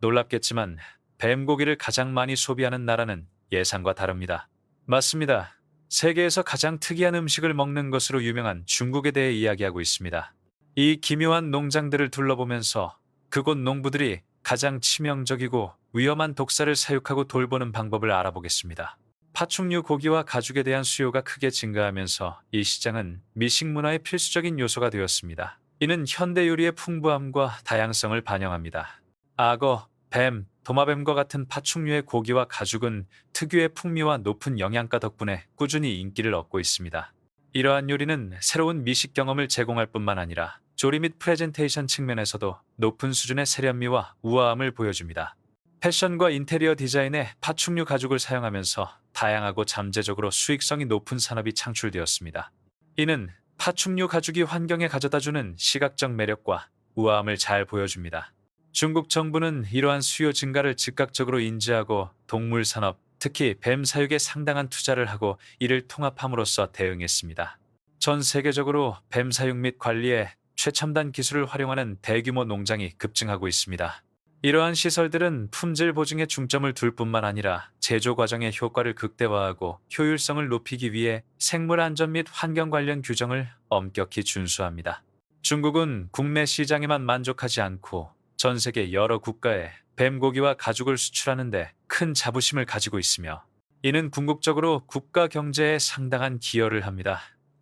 놀랍겠지만 뱀고기를 가장 많이 소비하는 나라는 예상과 다릅니다. 맞습니다. 세계에서 가장 특이한 음식을 먹는 것으로 유명한 중국에 대해 이야기하고 있습니다. 이 기묘한 농장들을 둘러보면서 그곳 농부들이 가장 치명적이고 위험한 독사를 사육하고 돌보는 방법을 알아보겠습니다. 파충류 고기와 가죽에 대한 수요가 크게 증가하면서 이 시장은 미식 문화의 필수적인 요소가 되었습니다. 이는 현대 요리의 풍부함과 다양성을 반영합니다. 악어, 뱀, 도마뱀과 같은 파충류의 고기와 가죽은 특유의 풍미와 높은 영양가 덕분에 꾸준히 인기를 얻고 있습니다. 이러한 요리는 새로운 미식 경험을 제공할 뿐만 아니라 조리 및 프레젠테이션 측면에서도 높은 수준의 세련미와 우아함을 보여줍니다. 패션과 인테리어 디자인에 파충류 가죽을 사용하면서 다양하고 잠재적으로 수익성이 높은 산업이 창출되었습니다. 이는 파충류 가죽이 환경에 가져다주는 시각적 매력과 우아함을 잘 보여줍니다. 중국 정부는 이러한 수요 증가를 즉각적으로 인지하고 동물 산업, 특히 뱀 사육에 상당한 투자를 하고 이를 통합함으로써 대응했습니다. 전 세계적으로 뱀 사육 및 관리에 최첨단 기술을 활용하는 대규모 농장이 급증하고 있습니다. 이러한 시설들은 품질 보증에 중점을 둘 뿐만 아니라 제조 과정의 효과를 극대화하고 효율성을 높이기 위해 생물 안전 및 환경 관련 규정을 엄격히 준수합니다. 중국은 국내 시장에만 만족하지 않고 전 세계 여러 국가에 뱀고기와 가죽을 수출하는데 큰 자부심을 가지고 있으며 이는 궁극적으로 국가 경제에 상당한 기여를 합니다.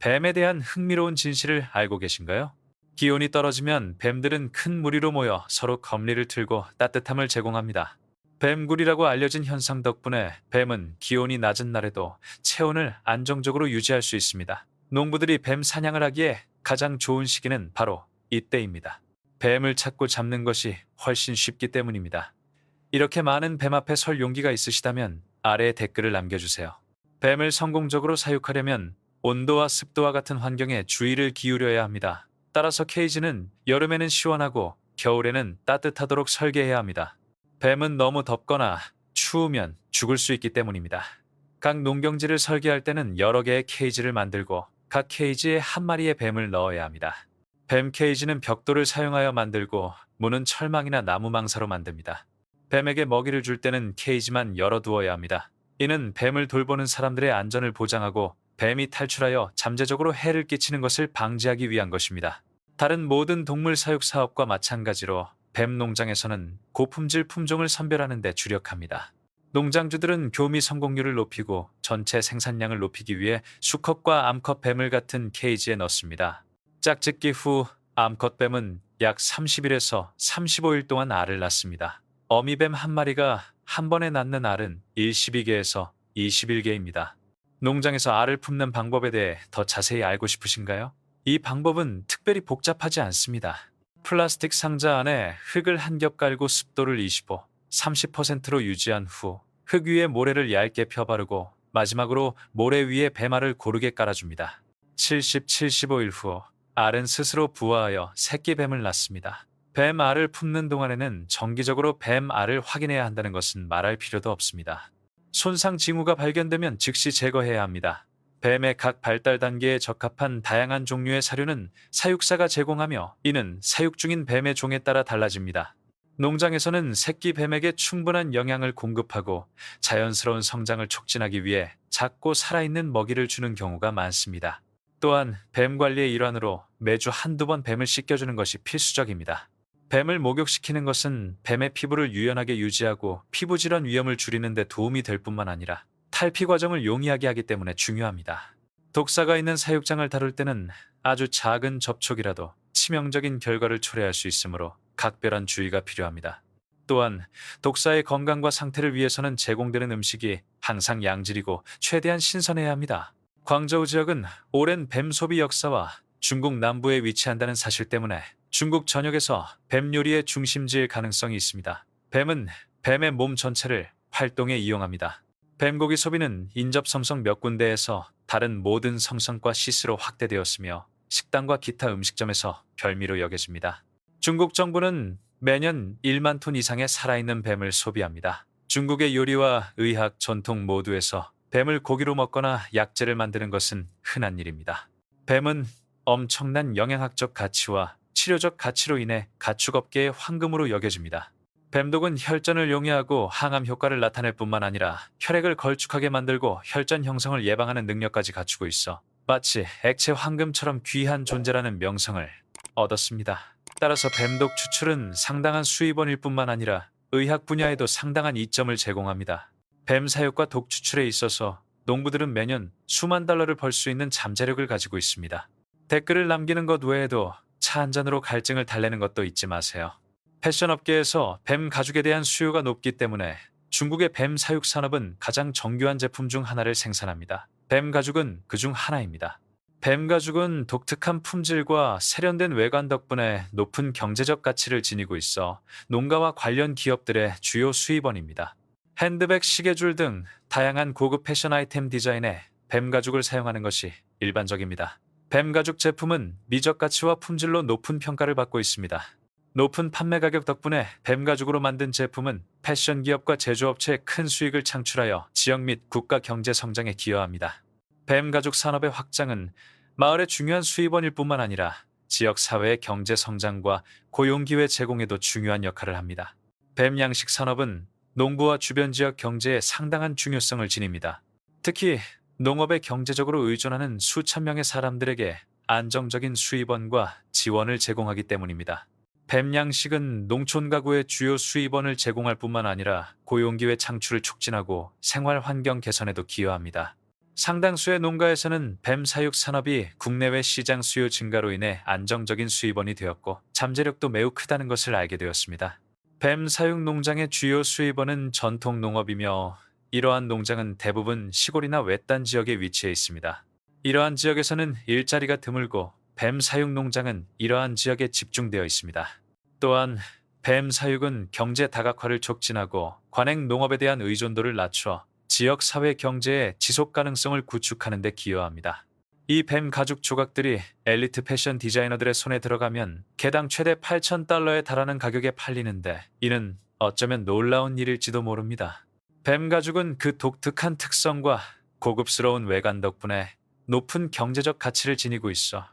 뱀에 대한 흥미로운 진실을 알고 계신가요? 기온이 떨어지면 뱀들은 큰 무리로 모여 서로 검리를 틀고 따뜻함을 제공합니다. 뱀굴이라고 알려진 현상 덕분에 뱀은 기온이 낮은 날에도 체온을 안정적으로 유지할 수 있습니다. 농부들이 뱀 사냥을 하기에 가장 좋은 시기는 바로 이때입니다. 뱀을 찾고 잡는 것이 훨씬 쉽기 때문입니다. 이렇게 많은 뱀 앞에 설 용기가 있으시다면 아래에 댓글을 남겨주세요. 뱀을 성공적으로 사육하려면 온도와 습도와 같은 환경에 주의를 기울여야 합니다. 따라서 케이지는 여름에는 시원하고 겨울에는 따뜻하도록 설계해야 합니다. 뱀은 너무 덥거나 추우면 죽을 수 있기 때문입니다. 각 농경지를 설계할 때는 여러 개의 케이지를 만들고 각 케이지에 한 마리의 뱀을 넣어야 합니다. 뱀 케이지는 벽돌을 사용하여 만들고 문은 철망이나 나무 망사로 만듭니다. 뱀에게 먹이를 줄 때는 케이지만 열어두어야 합니다. 이는 뱀을 돌보는 사람들의 안전을 보장하고 뱀이 탈출하여 잠재적으로 해를 끼치는 것을 방지하기 위한 것입니다. 다른 모든 동물 사육 사업과 마찬가지로 뱀 농장에서는 고품질 품종을 선별하는 데 주력합니다. 농장주들은 교미 성공률을 높이고 전체 생산량을 높이기 위해 수컷과 암컷 뱀을 같은 케이지에 넣습니다. 짝짓기 후 암컷 뱀은 약 30일에서 35일 동안 알을 낳습니다. 어미뱀 한 마리가 한 번에 낳는 알은 12개에서 21개입니다. 농장에서 알을 품는 방법에 대해 더 자세히 알고 싶으신가요? 이 방법은 특별히 복잡하지 않습니다. 플라스틱 상자 안에 흙을 한 겹 깔고 습도를 25, 30%로 유지한 후 흙 위에 모래를 얇게 펴바르고 마지막으로 모래 위에 뱀알을 고르게 깔아줍니다. 70, 75일 후 알은 스스로 부화하여 새끼 뱀을 낳습니다. 뱀 알을 품는 동안에는 정기적으로 뱀 알을 확인해야 한다는 것은 말할 필요도 없습니다. 손상 징후가 발견되면 즉시 제거해야 합니다. 뱀의 각 발달 단계에 적합한 다양한 종류의 사료는 사육사가 제공하며 이는 사육 중인 뱀의 종에 따라 달라집니다. 농장에서는 새끼 뱀에게 충분한 영양을 공급하고 자연스러운 성장을 촉진하기 위해 작고 살아있는 먹이를 주는 경우가 많습니다. 또한 뱀 관리의 일환으로 매주 한두 번 뱀을 씻겨주는 것이 필수적입니다. 뱀을 목욕시키는 것은 뱀의 피부를 유연하게 유지하고 피부 질환 위험을 줄이는 데 도움이 될 뿐만 아니라 탈피 과정을 용이하게 하기 때문에 중요합니다. 독사가 있는 사육장을 다룰 때는 아주 작은 접촉이라도 치명적인 결과를 초래할 수 있으므로 각별한 주의가 필요합니다. 또한 독사의 건강과 상태를 위해서는 제공되는 음식이 항상 양질이고 최대한 신선해야 합니다. 광저우 지역은 오랜 뱀 소비 역사와 중국 남부에 위치한다는 사실 때문에 중국 전역에서 뱀 요리의 중심지일 가능성이 있습니다. 뱀은 뱀의 몸 전체를 활동에 이용합니다. 뱀고기 소비는 인접 성성 몇 군데에서 다른 모든 성성과 시스로 확대되었으며 식당과 기타 음식점에서 별미로 여겨집니다. 중국 정부는 매년 1만 톤 이상의 살아있는 뱀을 소비합니다. 중국의 요리와 의학, 전통 모두에서 뱀을 고기로 먹거나 약재를 만드는 것은 흔한 일입니다. 뱀은 엄청난 영양학적 가치와 치료적 가치로 인해 가축업계의 황금으로 여겨집니다. 뱀독은 혈전을 용이하고 항암 효과를 나타낼 뿐만 아니라 혈액을 걸쭉하게 만들고 혈전 형성을 예방하는 능력까지 갖추고 있어 마치 액체 황금처럼 귀한 존재라는 명성을 얻었습니다. 따라서 뱀독 추출은 상당한 수입원일 뿐만 아니라 의학 분야에도 상당한 이점을 제공합니다. 뱀 사육과 독 추출에 있어서 농부들은 매년 수만 달러를 벌 수 있는 잠재력을 가지고 있습니다. 댓글을 남기는 것 외에도 차 한 잔으로 갈증을 달래는 것도 잊지 마세요. 패션 업계에서 뱀 가죽에 대한 수요가 높기 때문에 중국의 뱀 사육 산업은 가장 정교한 제품 중 하나를 생산합니다. 뱀 가죽은 그 중 하나입니다. 뱀 가죽은 독특한 품질과 세련된 외관 덕분에 높은 경제적 가치를 지니고 있어 농가와 관련 기업들의 주요 수입원입니다. 핸드백, 시계줄 등 다양한 고급 패션 아이템 디자인에 뱀 가죽을 사용하는 것이 일반적입니다. 뱀 가죽 제품은 미적 가치와 품질로 높은 평가를 받고 있습니다. 높은 판매 가격 덕분에 뱀 가죽으로 만든 제품은 패션 기업과 제조업체에 큰 수익을 창출하여 지역 및 국가 경제 성장에 기여합니다. 뱀 가죽 산업의 확장은 마을의 중요한 수입원일 뿐만 아니라 지역 사회의 경제 성장과 고용 기회 제공에도 중요한 역할을 합니다. 뱀 양식 산업은 농부와 주변 지역 경제에 상당한 중요성을 지닙니다. 특히 농업에 경제적으로 의존하는 수천 명의 사람들에게 안정적인 수입원과 지원을 제공하기 때문입니다. 뱀 양식은 농촌 가구의 주요 수입원을 제공할 뿐만 아니라 고용기회 창출을 촉진하고 생활 환경 개선에도 기여합니다. 상당수의 농가에서는 뱀 사육 산업이 국내외 시장 수요 증가로 인해 안정적인 수입원이 되었고 잠재력도 매우 크다는 것을 알게 되었습니다. 뱀 사육 농장의 주요 수입원은 전통 농업이며 이러한 농장은 대부분 시골이나 외딴 지역에 위치해 있습니다. 이러한 지역에서는 일자리가 드물고 뱀 사육 농장은 이러한 지역에 집중되어 있습니다. 또한 뱀 사육은 경제 다각화를 촉진하고 관행 농업에 대한 의존도를 낮춰 지역 사회 경제의 지속 가능성을 구축하는 데 기여합니다. 이 뱀 가죽 조각들이 엘리트 패션 디자이너들의 손에 들어가면 개당 최대 8,000달러에 달하는 가격에 팔리는데 이는 어쩌면 놀라운 일일지도 모릅니다. 뱀 가죽은 그 독특한 특성과 고급스러운 외관 덕분에 높은 경제적 가치를 지니고 있어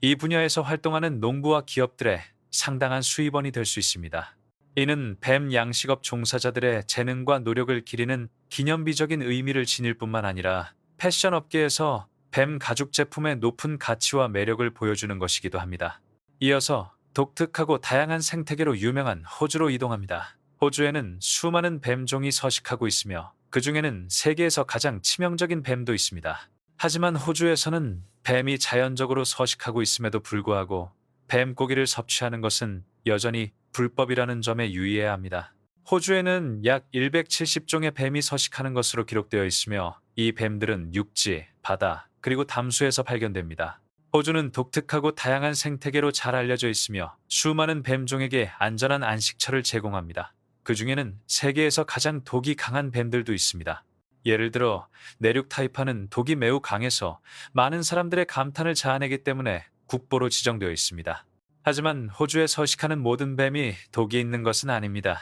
이 분야에서 활동하는 농부와 기업들의 상당한 수입원이 될 수 있습니다. 이는 뱀 양식업 종사자들의 재능과 노력을 기리는 기념비적인 의미를 지닐 뿐만 아니라 패션 업계에서 뱀 가죽 제품의 높은 가치와 매력을 보여주는 것이기도 합니다. 이어서 독특하고 다양한 생태계로 유명한 호주로 이동합니다. 호주에는 수많은 뱀종이 서식하고 있으며 그 중에는 세계에서 가장 치명적인 뱀도 있습니다. 하지만 호주에서는 뱀이 자연적으로 서식하고 있음에도 불구하고 뱀 고기를 섭취하는 것은 여전히 불법이라는 점에 유의해야 합니다. 호주에는 약 170종의 뱀이 서식하는 것으로 기록되어 있으며 이 뱀들은 육지, 바다, 그리고 담수에서 발견됩니다. 호주는 독특하고 다양한 생태계로 잘 알려져 있으며 수많은 뱀종에게 안전한 안식처를 제공합니다. 그 중에는 세계에서 가장 독이 강한 뱀들도 있습니다. 예를 들어 내륙 타이파는 독이 매우 강해서 많은 사람들의 감탄을 자아내기 때문에 국보로 지정되어 있습니다. 하지만 호주에 서식하는 모든 뱀이 독이 있는 것은 아닙니다.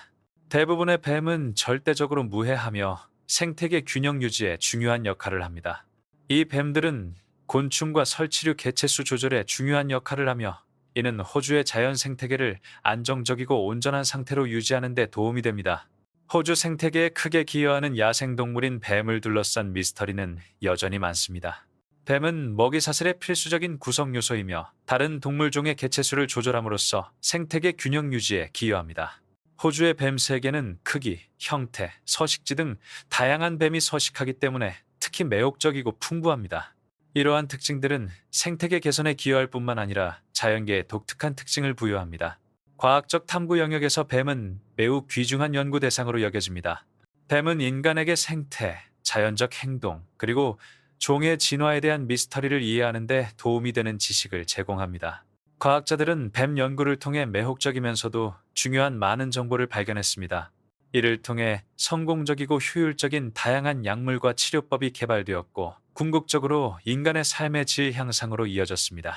대부분의 뱀은 절대적으로 무해하며 생태계 균형 유지에 중요한 역할을 합니다. 이 뱀들은 곤충과 설치류 개체수 조절에 중요한 역할을 하며 이는 호주의 자연 생태계를 안정적이고 온전한 상태로 유지하는 데 도움이 됩니다. 호주 생태계에 크게 기여하는 야생동물인 뱀을 둘러싼 미스터리는 여전히 많습니다. 뱀은 먹이 사슬의 필수적인 구성 요소이며 다른 동물종의 개체수를 조절함으로써 생태계 균형 유지에 기여합니다. 호주의 뱀 세계는 크기, 형태, 서식지 등 다양한 뱀이 서식하기 때문에 특히 매혹적이고 풍부합니다. 이러한 특징들은 생태계 개선에 기여할 뿐만 아니라 자연계에 독특한 특징을 부여합니다. 과학적 탐구 영역에서 뱀은 매우 귀중한 연구 대상으로 여겨집니다. 뱀은 인간에게 생태, 자연적 행동, 그리고 종의 진화에 대한 미스터리를 이해하는 데 도움이 되는 지식을 제공합니다. 과학자들은 뱀 연구를 통해 매혹적이면서도 중요한 많은 정보를 발견했습니다. 이를 통해 성공적이고 효율적인 다양한 약물과 치료법이 개발되었고 궁극적으로 인간의 삶의 질 향상으로 이어졌습니다.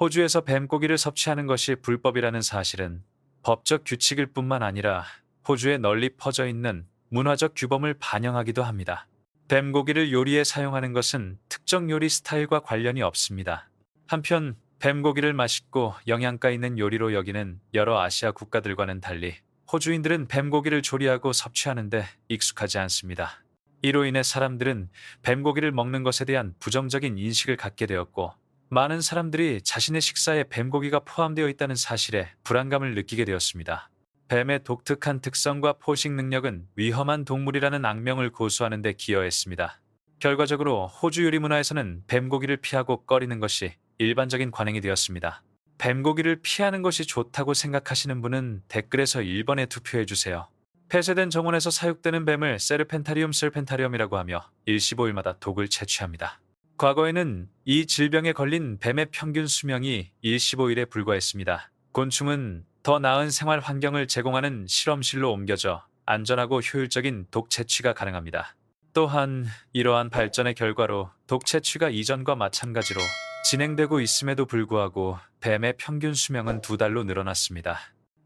호주에서 뱀고기를 섭취하는 것이 불법이라는 사실은 법적 규칙일 뿐만 아니라 호주에 널리 퍼져 있는 문화적 규범을 반영하기도 합니다. 뱀고기를 요리에 사용하는 것은 특정 요리 스타일과 관련이 없습니다. 한편 뱀고기를 맛있고 영양가 있는 요리로 여기는 여러 아시아 국가들과는 달리 호주인들은 뱀고기를 조리하고 섭취하는데 익숙하지 않습니다. 이로 인해 사람들은 뱀고기를 먹는 것에 대한 부정적인 인식을 갖게 되었고 많은 사람들이 자신의 식사에 뱀고기가 포함되어 있다는 사실에 불안감을 느끼게 되었습니다. 뱀의 독특한 특성과 포식 능력은 위험한 동물이라는 악명을 고수하는 데 기여했습니다. 결과적으로 호주 요리 문화에서는 뱀고기를 피하고 꺼리는 것이 일반적인 관행이 되었습니다. 뱀고기를 피하는 것이 좋다고 생각하시는 분은 댓글에서 1번에 투표해 주세요. 폐쇄된 정원에서 사육되는 뱀을 세르펜타리움 serpentar이움이라고 하며 일시보일마다 독을 채취합니다. 과거에는 이 질병에 걸린 뱀의 평균 수명이 일시보일에 불과했습니다. 곤충은 더 나은 생활 환경을 제공하는 실험실로 옮겨져 안전하고 효율적인 독 채취가 가능합니다. 또한 이러한 발전의 결과로 독 채취가 이전과 마찬가지로 진행되고 있음에도 불구하고 뱀의 평균 수명은 두 달로 늘어났습니다.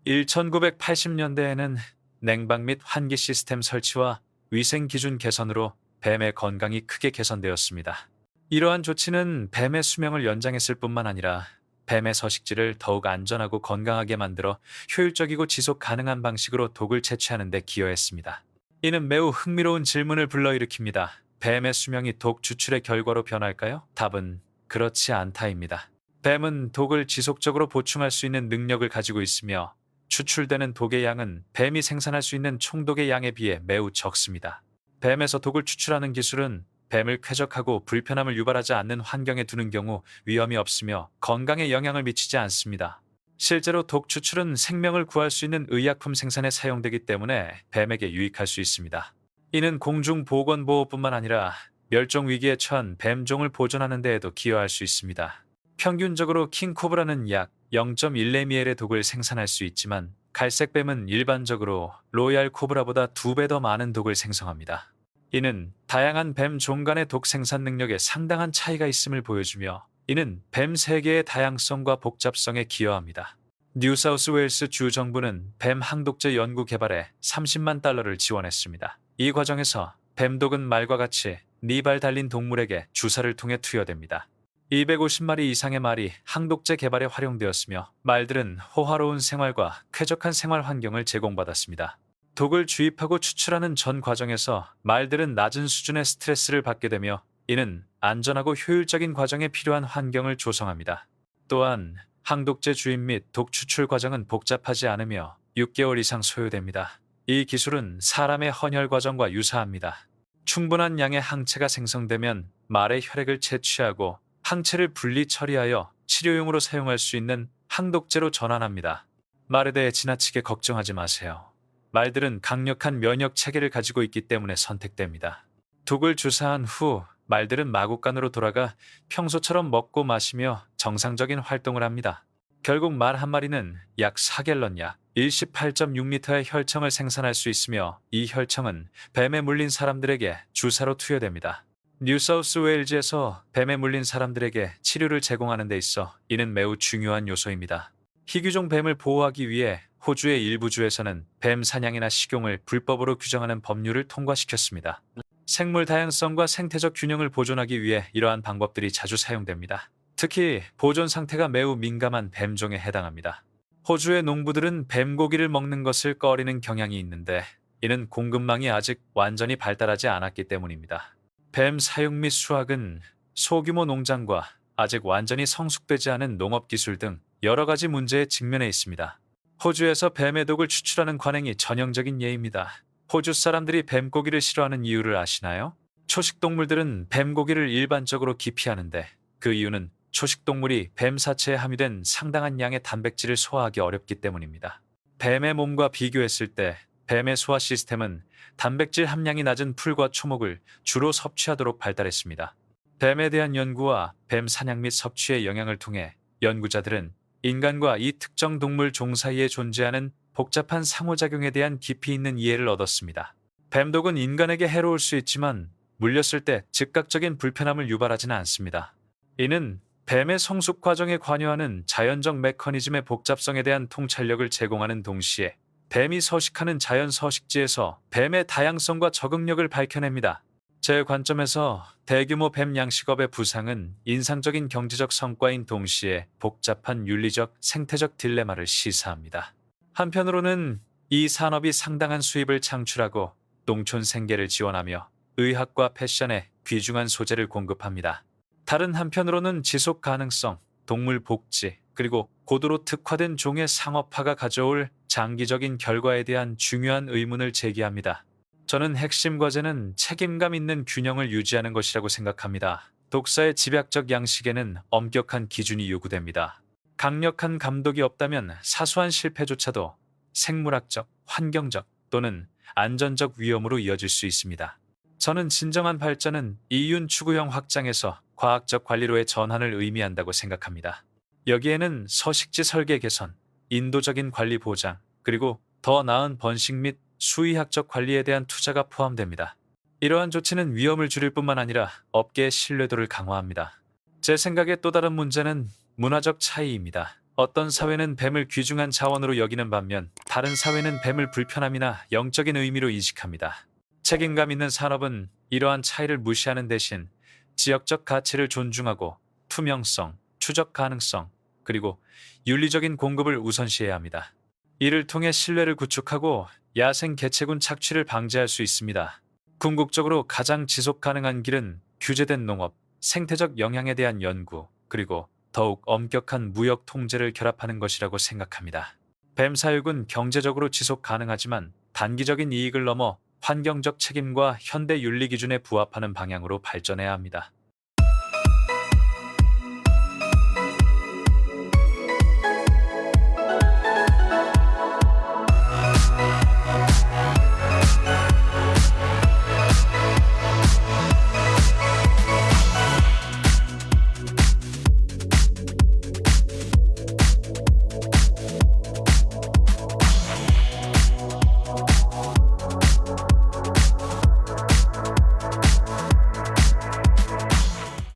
1980년대에는 냉방 및 환기 시스템 설치와 위생 기준 개선으로 뱀의 건강이 크게 개선되었습니다. 이러한 조치는 뱀의 수명을 연장했을 뿐만 아니라 뱀의 서식지를 더욱 안전하고 건강하게 만들어 효율적이고 지속 가능한 방식으로 독을 채취하는 데 기여했습니다. 이는 매우 흥미로운 질문을 불러일으킵니다. 뱀의 수명이 독 추출의 결과로 변할까요? 답은 그렇지 않다입니다. 뱀은 독을 지속적으로 보충할 수 있는 능력을 가지고 있으며 추출되는 독의 양은 뱀이 생산할 수 있는 총독의 양에 비해 매우 적습니다. 뱀에서 독을 추출하는 기술은 뱀을 쾌적하고 불편함을 유발하지 않는 환경에 두는 경우 위험이 없으며 건강에 영향을 미치지 않습니다. 실제로 독 추출은 생명을 구할 수 있는 의약품 생산에 사용되기 때문에 뱀에게 유익할 수 있습니다. 이는 공중 보건 보호뿐만 아니라 멸종 위기에 처한 뱀종을 보존하는 데에도 기여할 수 있습니다. 평균적으로 킹코브라는 약 0.1레미엘의 독을 생산할 수 있지만 갈색뱀은 일반적으로 로얄 코브라보다 두 배 더 많은 독을 생성합니다. 이는 다양한 뱀 종 간의 독 생산 능력에 상당한 차이가 있음을 보여주며 이는 뱀 세계의 다양성과 복잡성에 기여합니다. 뉴사우스 웨일스 주 정부는 뱀 항독제 연구 개발에 30만 달러를 지원했습니다. 이 과정에서 뱀독은 말과 같이 네발 달린 동물에게 주사를 통해 투여됩니다. 250마리 이상의 말이 항독제 개발에 활용되었으며 말들은 호화로운 생활과 쾌적한 생활 환경을 제공받았습니다. 독을 주입하고 추출하는 전 과정에서 말들은 낮은 수준의 스트레스를 받게 되며 이는 안전하고 효율적인 과정에 필요한 환경을 조성합니다. 또한 항독제 주입 및 독 추출 과정은 복잡하지 않으며 6개월 이상 소요됩니다. 이 기술은 사람의 헌혈 과정과 유사합니다. 충분한 양의 항체가 생성되면 말의 혈액을 채취하고 항체를 분리 처리하여 치료용으로 사용할 수 있는 항독제로 전환합니다. 말에 대해 지나치게 걱정하지 마세요. 말들은 강력한 면역 체계를 가지고 있기 때문에 선택됩니다. 독을 주사한 후 말들은 마구간으로 돌아가 평소처럼 먹고 마시며 정상적인 활동을 합니다. 결국 말 한 마리는 약 4갤런 약 18.6리터의 혈청을 생산할 수 있으며 이 혈청은 뱀에 물린 사람들에게 주사로 투여됩니다. 뉴사우스 웨일즈에서 뱀에 물린 사람들에게 치료를 제공하는 데 있어 이는 매우 중요한 요소입니다. 희귀종 뱀을 보호하기 위해 호주의 일부 주에서는 뱀 사냥이나 식용을 불법으로 규정하는 법률을 통과시켰습니다. 생물 다양성과 생태적 균형을 보존하기 위해 이러한 방법들이 자주 사용됩니다. 특히 보존 상태가 매우 민감한 뱀종에 해당합니다. 호주의 농부들은 뱀고기를 먹는 것을 꺼리는 경향이 있는데 이는 공급망이 아직 완전히 발달하지 않았기 때문입니다. 뱀 사육 및 수확은 소규모 농장과 아직 완전히 성숙되지 않은 농업 기술 등 여러 가지 문제에 직면해 있습니다. 호주에서 뱀의 독을 추출하는 관행이 전형적인 예입니다. 호주 사람들이 뱀고기를 싫어하는 이유를 아시나요? 초식 동물들은 뱀고기를 일반적으로 기피하는데 그 이유는 초식동물이 뱀 사체에 함유된 상당한 양의 단백질을 소화하기 어렵기 때문입니다. 뱀의 몸과 비교했을 때 뱀의 소화 시스템은 단백질 함량이 낮은 풀과 초목을 주로 섭취하도록 발달했습니다. 뱀에 대한 연구와 뱀 사냥 및 섭취의 영향을 통해 연구자들은 인간과 이 특정 동물 종 사이에 존재하는 복잡한 상호작용에 대한 깊이 있는 이해를 얻었습니다. 뱀독은 인간에게 해로울 수 있지만 물렸을 때 즉각적인 불편함을 유발하지는 않습니다. 이는 뱀의 성숙 과정에 관여하는 자연적 메커니즘의 복잡성에 대한 통찰력을 제공하는 동시에 뱀이 서식하는 자연 서식지에서 뱀의 다양성과 적응력을 밝혀냅니다. 제 관점에서 대규모 뱀 양식업의 부상은 인상적인 경제적 성과인 동시에 복잡한 윤리적, 생태적 딜레마를 시사합니다. 한편으로는 이 산업이 상당한 수입을 창출하고 농촌 생계를 지원하며 의학과 패션에 귀중한 소재를 공급합니다. 다른 한편으로는 지속 가능성, 동물 복지, 그리고 고도로 특화된 종의 상업화가 가져올 장기적인 결과에 대한 중요한 의문을 제기합니다. 저는 핵심 과제는 책임감 있는 균형을 유지하는 것이라고 생각합니다. 독서의 집약적 양식에는 엄격한 기준이 요구됩니다. 강력한 감독이 없다면 사소한 실패조차도 생물학적, 환경적 또는 안전적 위험으로 이어질 수 있습니다. 저는 진정한 발전은 이윤 추구형 확장에서 과학적 관리로의 전환을 의미한다고 생각합니다. 여기에는 서식지 설계 개선, 인도적인 관리 보장, 그리고 더 나은 번식 및 수의학적 관리에 대한 투자가 포함됩니다. 이러한 조치는 위험을 줄일 뿐만 아니라 업계의 신뢰도를 강화합니다. 제 생각의 또 다른 문제는 문화적 차이입니다. 어떤 사회는 뱀을 귀중한 자원으로 여기는 반면 다른 사회는 뱀을 불편함이나 영적인 의미로 인식합니다. 책임감 있는 산업은 이러한 차이를 무시하는 대신 지역적 가치를 존중하고 투명성, 추적 가능성, 그리고 윤리적인 공급을 우선시해야 합니다. 이를 통해 신뢰를 구축하고 야생 개체군 착취를 방지할 수 있습니다. 궁극적으로 가장 지속 가능한 길은 규제된 농업, 생태적 영향에 대한 연구, 그리고 더욱 엄격한 무역 통제를 결합하는 것이라고 생각합니다. 뱀 사육은 경제적으로 지속 가능하지만 단기적인 이익을 넘어 환경적 책임과 현대 윤리 기준에 부합하는 방향으로 발전해야 합니다.